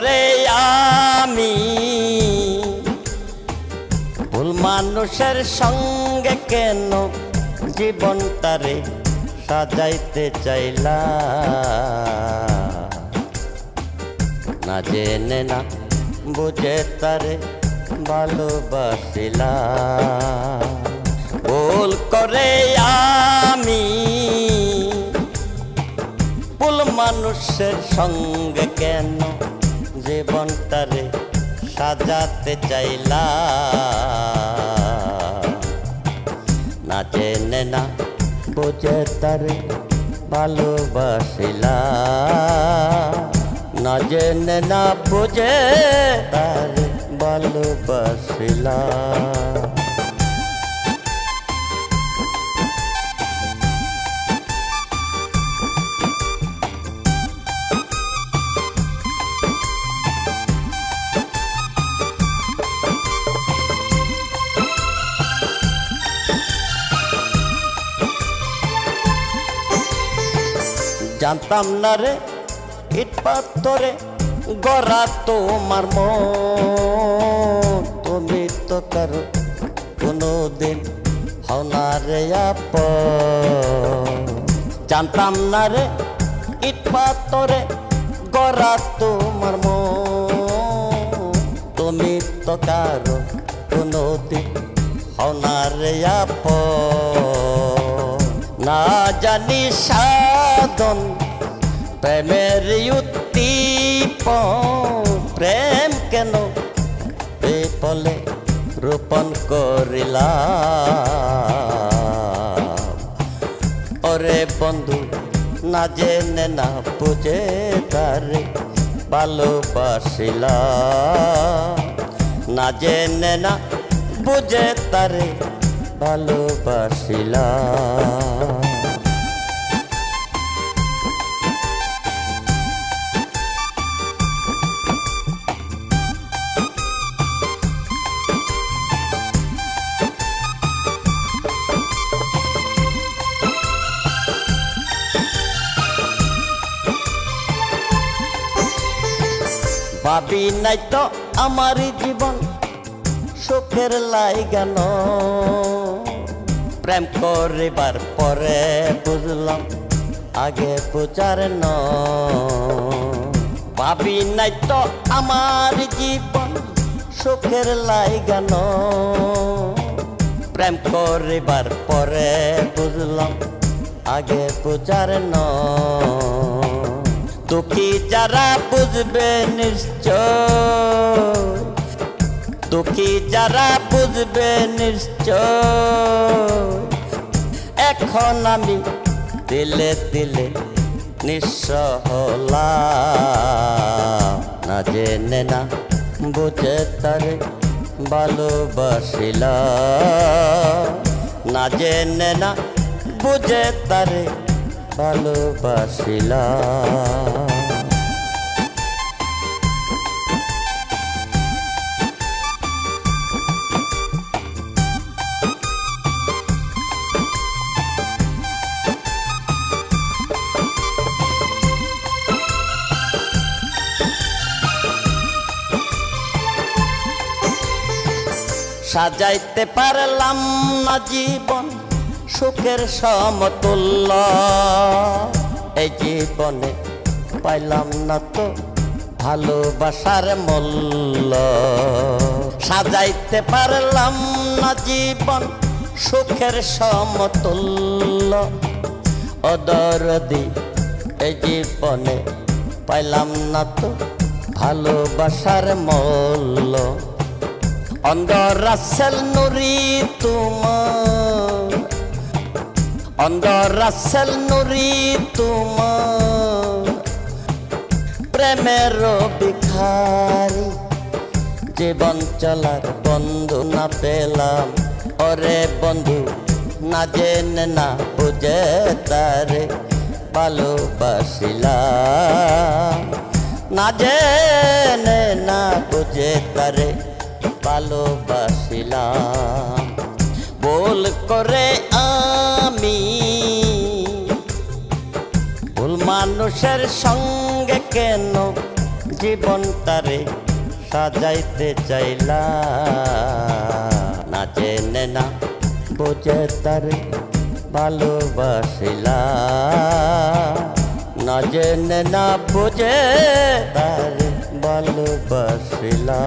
করে আমি। ভুল মানুষের সঙ্গে কেন জীবন তারে সাজাইতে চাইলা? না জেনে না বুঝে তারে ভালোবাসিলা। ভুল করে আমি। ভুল মানুষের সঙ্গে কেন জীবনটারে সাজাতে চাইলা। না চেনে না বুঝে তারে ভালোবাসিলা। না জেনে না বুঝে তারে ভালোবাসিলা। জানতাম না রে ইট পাথরে গড়া তোমার তুমি তো কারও কোনো দিন হও রে আপ জানতাম না রে ইট পাথরে গড়া তোমার তুমি তো কারও কোনো দিন হও রে আপ না জানি সাধন, প্রেমের উত্তীপ প্রেম কেন? পলে রোপণ করিলা ওরে বন্ধু, না জেনে না বুঝে তারে ভালোবাসিলা না জেনে না বুঝে তারে ভালোবাসিলা ভাবি নাই তো আমার জীবন সুখের লাই গান প্রেম করিবার পরে বুঝলাম আগে বুঝার ন। ভাবি নাই তো আমার জীবন সুখের লাই গান প্রেম করিবার পরে বুঝলাম আগে বুঝার ন। দুঃখী যারা বুঝবে নিশ্চয়। দুঃখী যারা বুঝবে নিশ্চয়। এখন আমি দিলে দিলে নিঃস্ব হলাম। না জেনে না বুঝে তারে ভালোবাসিল না জেনে না বুঝে তারে ভালোবাসিলা সাজাইতে পারলাম না জীবন। সুখের সমতুল্য। এই জীবনে পাইলাম না তো ভালোবাসার মূল্য। সাজাইতে পারলাম না জীবন সুখের সমতুল্য। অদরদি এই জীবনে পাইলাম না তো ভালোবাসার মূল্য। অন্দর রাসেল নুরি তোমার অন্দর রাসেল নুরি তোমার প্রেমের বিখারি জীবন চলার বন্ধু না পেলাম। ওরে বন্ধু, না জেনে না বুঝে তারে ভালোবাসিলাম। না জেনে না বুঝে তারে ভালোবাসিলাম। বল করে আমি। ভুল মানুষের সঙ্গে কেন জীবন তারে সাজাইতে চাইলা না না জেনে না বোঝে তার ভালোবাসিলা না জেনে না বোঝে তার ভালোবাসিলা